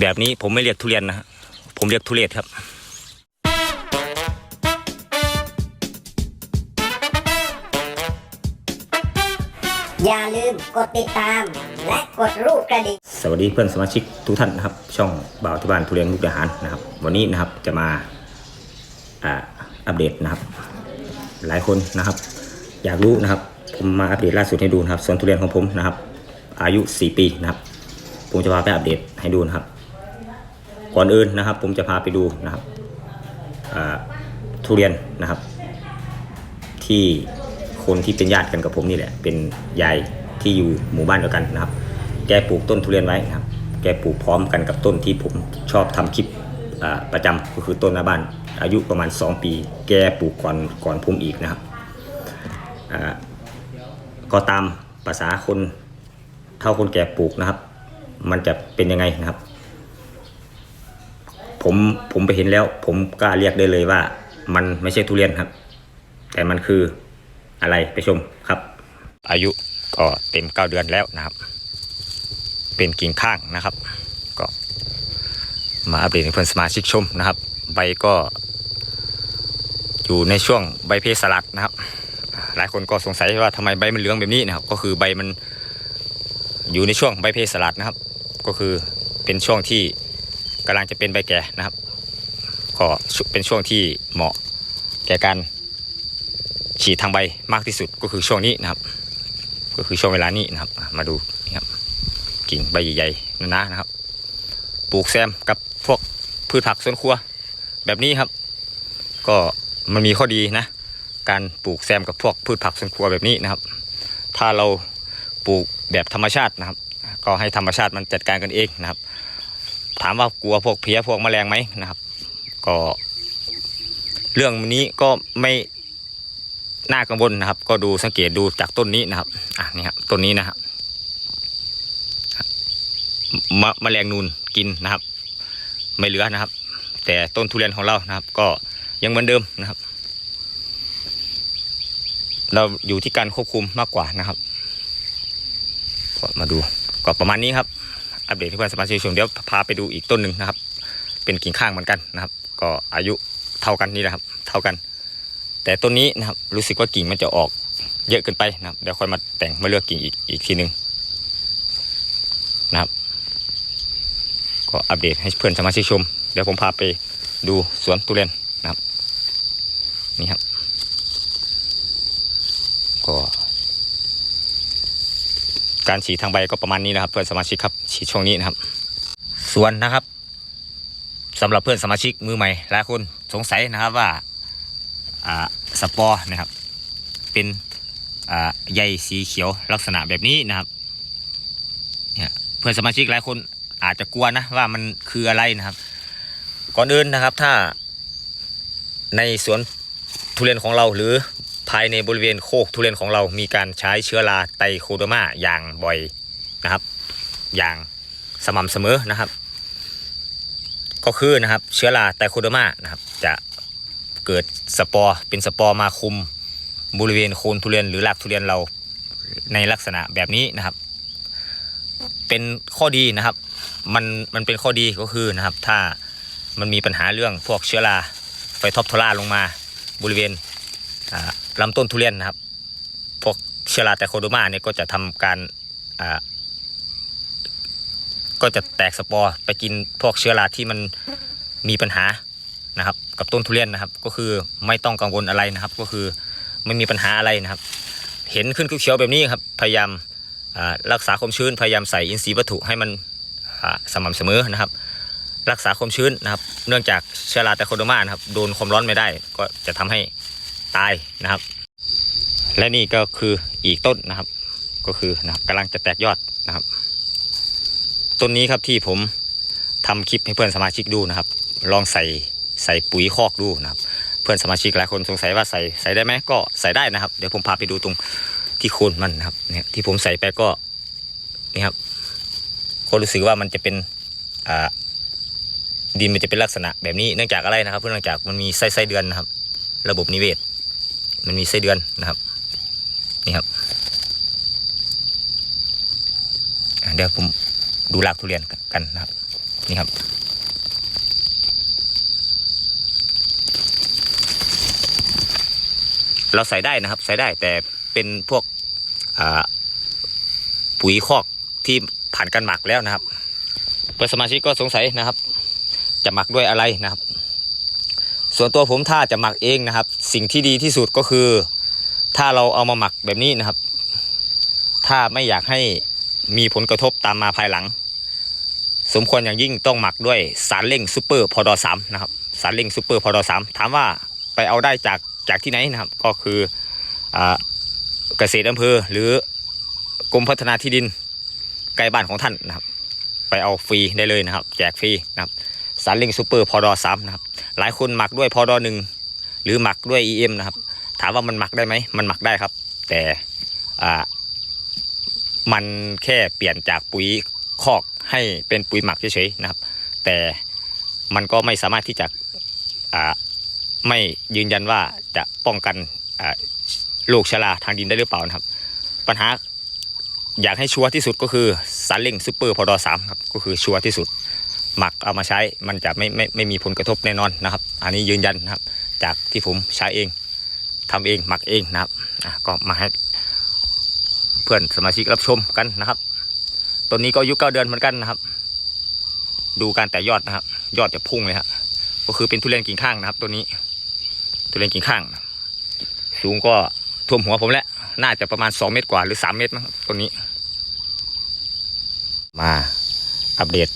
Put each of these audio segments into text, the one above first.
แบบนี้ผมไม่เรียกทุเรียนนะฮะผมเรียกทุเรศครับอย่าลืมกดติดตาม และกดรูปกระดิ่งสวัสดีเพื่อนสมาชิกทุกท่านนะครับ ช่องบ่าวที่บ้านทุเรียนมุกดาหารนะครับ วันนี้นะครับจะมาอ่าอัปเดตนะครับ หลายคนนะครับ อยากรู้นะครับ ผมมาอัปเดตล่าสุดให้ดูนะครับสวนทุเรียนของผมนะครับ อายุ 4 ปีนะครับ ผมจะพาไปอัปเดตให้ดูนะครับ ก่อนอื่นนะครับ ผมจะพาไปดูนะครับทุเรียนนะครับ ที่คนที่เป็นญาติกันกับผมนี่แหละ เป็นยายที่อยู่หมู่บ้านเดียวกันนะครับ แกปลูกต้นทุเรียนไว้นะครับ แกปลูกพร้อมกันกับต้นที่ผมชอบทำคลิปประจำก็คือต้นหน้าบ้าน อายุประมาณ 2 ปี แกปลูกก่อนก่อนผมอีกนะครับก็ตามภาษาคนเท่าคนแก่ปลูกนะครับ มันจะเป็นยังไงนะครับ ผมผมไปเห็นแล้ว ผมกล้าเรียกได้เลยว่า มันไม่ใช่ทุเรียนครับ แต่มันคืออะไรไปชมครับ อายุก็เต็ม9เดือนแล้วนะครับ เป็นกิ่งข้างนะครับ ก็ มาอัปเดตให้เพื่อนสมาชิกชมนะครับ ใบก็ อยู่ในช่วงใบเพสลัดนะครับ หลายคนก็สงสัยว่าทำไมใบมันเหลืองแบบนี้นะครับ ก็คือใบมันอยู่ในช่วงใบเพสลัดนะครับ ก็คือเป็นช่วงที่ กำลังจะเป็นใบแก่นะครับ ก็เป็นช่วงที่เหมาะแก่การฉีดทางใบมากที่สุดก็คือช่วงนี้นะครับ ก็คือช่วงเวลานี้นะครับ มาดูนี่ครับกิ่งใบใหญ่ๆนาๆนะครับ ปลูกแซมกับพวกพืชผักสวนครัว แบบนี้ครับ ก็มันมีข้อดีนะ การปลูกแซมกับพวกพืชผักสวนครัวแบบนี้นะครับ ถ้าเราปลูกแบบธรรมชาตินะครับ ก็ให้ธรรมชาติมันจัดการกันเองนะครับ ถามว่ากลัวพวกเพี้ยพวกแมลงไหมนะครับ ก็ เรื่องนี้ก็ไม่น่ากังวลนะครับ ก็ดูสังเกตดูจากต้นนี้นะครับ อะนี่ครับต้นนี้นะครับมะแมลงนูนกินนะครับ ไม่เหลือนะครับ แต่ต้นทุเรียนของเรานะครับ ก็ยังเหมือนเดิมนะครับ เราอยู่ที่การควบคุมมากกว่านะครับก็มาดูก็ประมาณนี้ครับ อัปเดตให้เพื่อนสมาชิกชมเดี๋ยวพาไปดูอีกต้นหนึ่งนะครับ เป็นกิ่งข้างเหมือนกันนะครับ ก็อายุเท่ากันนี่แหละครับ เท่ากัน แต่ต้นนี้นะครับรู้สึกว่ากิ่งมันจะออกเยอะเกินไปนะครับเดี๋ยวค่อยมาแต่งมาเลือกกิ่งอีกอีกทีหนึ่งนะครับ ก็อัปเดตให้เพื่อนสมาชิกชม เดี๋ยวผมพาไปดูสวนทุเรียนนะครับนี่ครับก็ การฉีดทางใบก็ประมาณนี้นะครับ เพื่อนสมาชิกครับฉีดช่วงนี้นะครับ ส่วนนะครับสำหรับเพื่อนสมาชิกมือใหม่หลายคนสงสัยนะครับว่าสปอร์นะครับ เป็นใยสีเขียวลักษณะแบบนี้นะครับเนี่ยเพื่อนสมาชิกหลายคนอาจจะกลัวนะว่ามันคืออะไรนะครับ ก่อนอื่นนะครับถ้าในสวนทุเรียนของเราหรือ ภายในบริเวณโคกทุเรียนของเรามีการใช้เชื้อราไตโคโดมาอย่างบ่อยนะครับ อย่างสม่ำเสมอนะครับ ก็คือนะครับเชื้อราไตโคโดมานะครับ จะเกิดสปอร์เป็นสปอร์มาคุมบริเวณโคนทุเรียนหรือรากทุเรียนเราในลักษณะแบบนี้นะครับ เป็นข้อดีนะครับ มันมันเป็นข้อดีก็คือนะครับ ถ้ามันมีปัญหาเรื่องพวกเชื้อราไฟท็อปโทราลงมาบริเวณอ่า ลำต้นทุเรียนนะครับ พวกเชื้อราแต่โคโดมาเนี่ยก็จะทำการอ่าก็จะแตกสปอร์ไปกินพวกเชื้อราที่มันมีปัญหานะครับ กับต้นทุเรียนนะครับ ก็คือไม่ต้องกังวลอะไรนะครับ ก็คือไม่มีปัญหาอะไรนะครับ เห็นขึ้นเขียวแบบนี้ครับ พยายามรักษาความชื้น พยายามใส่อินทรีย์วัตถุให้มันสม่ำเสมอนะครับ รักษาความชื้นนะครับ เนื่องจากเชื้อราแต่โคโดมานะครับโดนความร้อนไม่ได้ ก็จะทำให้ ตายนะครับ และนี่ก็คืออีกต้นนะครับ ก็คือนะครับกำลังจะแตกยอดนะครับ ต้นนี้ครับที่ผมทำคลิปให้เพื่อนสมาชิกดูนะครับ ลองใส่ใส่ปุ๋ยคอกดูนะครับ เพื่อนสมาชิกหลายคนสงสัยว่าใส่ใส่ได้ไหมก็ใส่ได้นะครับ เดี๋ยวผมพาไปดูตรงที่โคนมันนะครับเนี่ยที่ผมใส่ไปก็นี่ครับก็รู้สึกว่ามันจะเป็นอ่าดินมันจะเป็นลักษณะแบบนี้เนื่องจากอะไรนะครับ เนื่องจากมันมีไส้ไส้เดือนนะครับ ระบบนิเวศ มันมีไส้เดือนนะครับ นี่ครับเดี๋ยวผมดูรากทุเรียนกันนะครับ นี่ครับ เราใส่ได้นะครับ ใส่ได้แต่เป็นพวกปุ๋ยคอกที่ผ่านการหมักแล้วนะครับเพื่อนสมาชิกก็สงสัยนะครับ จะหมักด้วยอะไรนะครับ ส่วนตัวผมถ้าจะหมักเองนะครับ สิ่งที่ดีที่สุดก็คือ ถ้าเราเอามาหมักแบบนี้นะครับ ถ้าไม่อยากให้มีผลกระทบตามมาภายหลัง สมควรอย่างยิ่งต้องหมักด้วยสารเร่งซูเปอร์พอดอสามนะครับสารเร่งซูเปอร์พอดอสามถามว่าไปเอาได้จากจากที่ไหนนะครับ ก็คือเกษตรอำเภอหรือกรมพัฒนาที่ดินใกล้บ้านของท่านนะครับ ไปเอาฟรีได้เลยนะครับ แจกฟรีนะครับสารเร่งซูเปอร์พอดอสามนะครับ หลายคนหมักด้วยพอดอหนึ่ง หรือหมักด้วย EM นะครับ ถามว่ามันหมักได้ไหมมันหมักได้ครับ แต่มันแค่เปลี่ยนจากปุ๋ยคอกให้เป็นปุ๋ยหมักเฉยๆนะครับ แต่มันก็ไม่สามารถที่จะไม่ยืนยันว่าจะป้องกันโรคชราทางดินได้หรือเปล่านะครับ ปัญหาอยากให้ชัวร์ที่สุดก็คือสารเร่งซูเปอร์พอดอสามครับก็คือชัวร์ที่สุด หมักเอามาใช้มันจะไม่ไม่ไม่มีผลกระทบแน่นอนนะครับ อันนี้ยืนยันนะครับ จากที่ผมใช้เองทำเองหมักเองนะครับก็มาให้เพื่อนสมาชิกรับชมกันนะครับต้นนี้ก็อายุเก้าเดือนเหมือนกันนะครับ ดูการแต่ยอดนะครับ ยอดจะพุ่งเลยครับก็คือเป็นทุเรียนกิ่งข้างนะครับ ตัวนี้ ทุเรียนกิ่งข้าง สูงก็ท่วมหัวผมแล้วน่าจะประมาณสองเมตรกว่าหรือสามเมตรนะครับตัวนี้ มาอัปเดต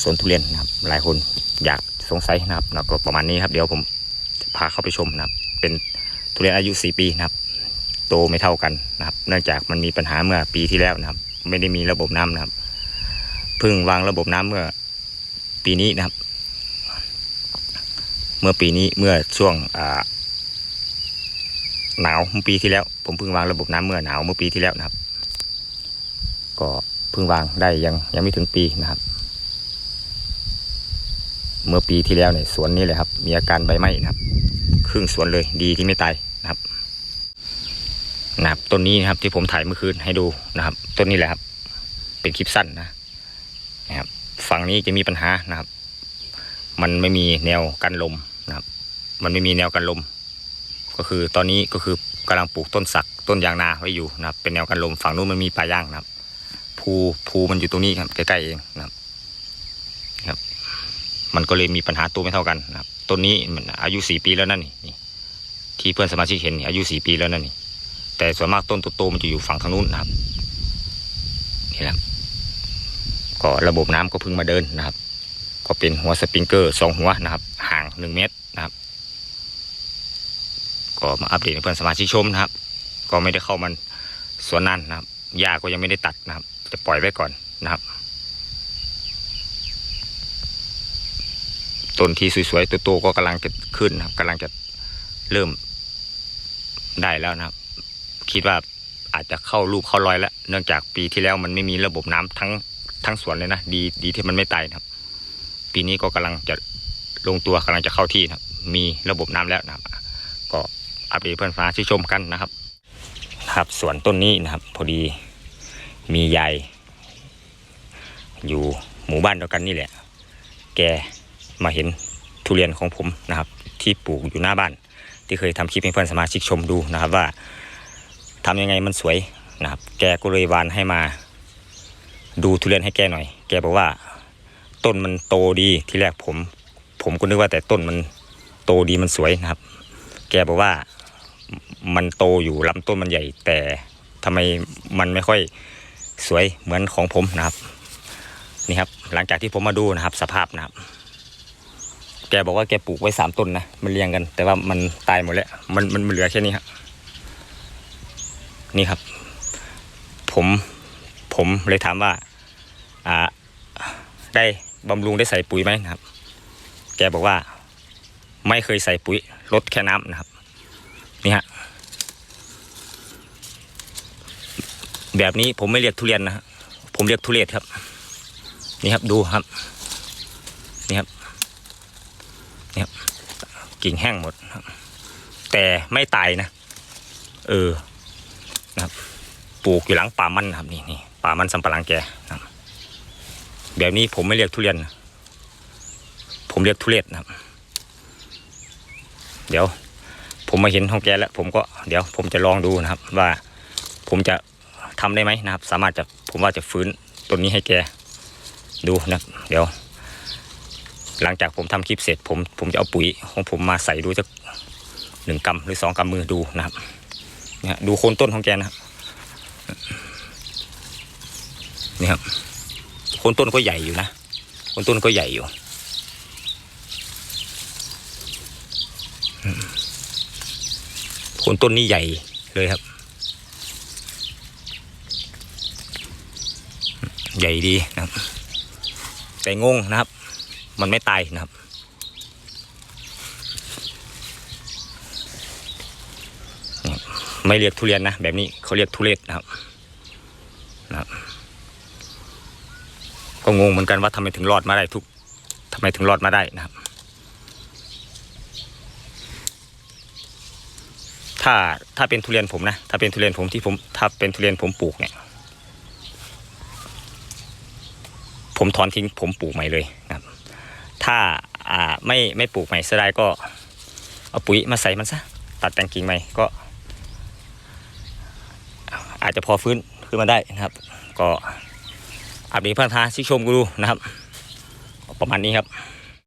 สวนทุเรียนนะครับหลายคนอยาก สงสัยนะครับแล้วก็ประมาณนี้ครับเดี๋ยวผมจะพาเข้าไปชมนะครับ เป็นทุเรียนอายุ 4 ปีนะครับ โตไม่เท่ากันนะครับ เนื่องจากมันมีปัญหาเมื่อปีที่แล้วนะครับ ไม่ได้มีระบบน้ำนะครับเพิ่งวางระบบน้ำเมื่อปีนี้นะครับ เมื่อปีนี้เมื่อช่วงอ่าหนาวเมื่อปีที่แล้ว ผมเพิ่งวางระบบน้ำเมื่อหนาวเมื่อปีที่แล้วนะครับ ก็เพิ่งวางได้ยังยังไม่ถึงปีนะครับ เมื่อปีที่แล้วเนี่ยสวนนี้เลยครับ มีอาการใบไหม้นะครับ ครึ่งสวนเลยดีที่ไม่ตายนะครับนะครับต้นนี้นะครับที่ผมถ่ายเมื่อคืนให้ดูนะครับ ต้นนี้แหละครับ เป็นคลิปสั้นนะนะครับ ฝั่งนี้จะมีปัญหานะครับ มันไม่มีแนวกันลมนะครับ มันไม่มีแนวกันลม ก็คือตอนนี้ก็คือกำลังปลูกต้นสักต้นยางนาไว้อยู่นะครับ เป็นแนวกันลมฝั่งนู้นมันมีป่าย่างนะครับ ภูภูมันอยู่ตรงนี้ครับใกล้ๆเองนะครับ มันก็เลยมีปัญหาตัวไม่เท่ากันนะครับต้นนี้มันอายุสี่ปีแล้วนั่นนี่ที่เพื่อนสมาชิกเห็นอายุสี่ปีแล้วนั่นนี่แต่ส่วนมากต้นโตๆมันจะอยู่ฝั่งทางนู้นนะครับนี่แหละก็ระบบน้ำก็เพิ่งมาเดินนะครับ ก็เป็นหัวสปริงเกอร์สองหัวนะครับ ห่างหนึ่งเมตรนะครับ ก็มาอัปเดตเพื่อนสมาชิกชมนะครับ ก็ไม่ได้เข้ามันสวนนั่นนะครับหญ้าก็ยังไม่ได้ตัดนะครับ จะปล่อยไว้ก่อนนะครับ ต้นที่สวยๆตัวโตก็กำลังจะขึ้นนะครับกำลังจะเริ่มได้แล้วนะครับ คิดว่าอาจจะเข้ารูปเข้ารอยแล้วเนื่องจากปีที่แล้วมันไม่มีระบบน้ำทั้งทั้งสวนเลยนะดีดีที่มันไม่ตายนะครับ ปีนี้ก็กำลังจะลงตัวกำลังจะเข้าที่นะครับ มีระบบน้ำแล้วนะครับ ก็อัปเดตเพื่อนฟ้าที่ชมกันนะครับ ครับสวนต้นนี้นะครับ พอดีมียายอยู่หมู่บ้านเดียวกันนี่แหละ แก มาเห็นทุเรียนของผมนะครับ ที่ปลูกอยู่หน้าบ้าน ที่เคยทำคลิปให้เพื่อนสมาชิกชมดูนะครับว่าทำยังไงมันสวยนะครับ แกก็เลยวานให้มา ดูทุเรียนให้แกหน่อย แกบอกว่า ต้นมันโตดีที่แรกผม ผมก็นึกว่าแต่ต้นมันโตดีมันสวยนะครับ แกบอกว่ามันโตอยู่ลำต้นมันใหญ่ แต่ทำไมมันไม่ค่อยสวยเหมือนของผมนะครับ นี่ครับ หลังจากที่ผมมาดูนะครับ สภาพนะครับ แกบอกว่าแกปลูกไว้สามต้นนะมันเรียงกัน แต่ว่ามันตายหมดแล้วมันมันเหลือแค่นี้ครับนี่ครับ ผมผมเลยถามว่า อ่า ได้บำรุงได้ใส่ปุ๋ยไหมนะครับ แกบอกว่า ไม่เคยใส่ปุ๋ยลดแค่น้ำนะครับ นี่ฮะแบบนี้ผมไม่เรียกทุเรียนนะผมเรียกทุเรียนครับ นี่ครับดูครับ นี่ครับ กิ่งแห้งหมดครับ แต่ไม่ตายนะ เออนะครับปลูกอยู่หลังป่ามันนะครับนี่นี่ป่ามันสำปะหลังแกนะแบบนี้ผมไม่เรียกทุเรียนผมเรียกทุเรศนะครับ เดี๋ยว ผมมาเห็นของแกแล้ว ผมก็เดี๋ยวผมจะลองดูนะครับ ว่าผมจะทำได้ไหมนะครับ สามารถจะผมว่าจะฟื้นต้นนี้ให้แกดูนะเดี๋ยว หลังจากผมทำคลิปเสร็จผมผมจะเอาปุ๋ยของผมมาใส่ดูสักหนึ่งกำหรือสองกำมือดูนะครับเนี่ยฮะดูโคนต้นของแกนะครับนี่ครับโคนต้นก็ใหญ่อยู่นะโคนต้นก็ใหญ่อยู่โคนต้นนี่ใหญ่เลยครับ ใหญ่ดีนะครับ แต่งงนะครับ มันไม่ตายนะครับ ไม่เรียกทุเรียนนะ แบบนี้เขาเรียกทุเรศนะครับนะครับ ก็งงเหมือนกันว่าทำไมถึงรอดมาได้ทุกทำไมถึงรอดมาได้นะครับ ถ้าถ้าเป็นทุเรียนผมนะ ถ้าเป็นทุเรียนผมที่ผมถ้าเป็นทุเรียนผมปลูกเนี่ยผมถอนทิ้งผมปลูกใหม่เลยนะครับ ถ้าอ่าไม่ไม่ปลูกใหม่เสียดายก็เอาปุ๋ยมาใส่มันซะตัดแต่งกิ่งใหม่ก็ อาจจะพอฟื้นขึ้นมาได้นะครับ ก็อัปเดตพัฒนาชิชมกูดูนะครับ ประมาณนี้ครับ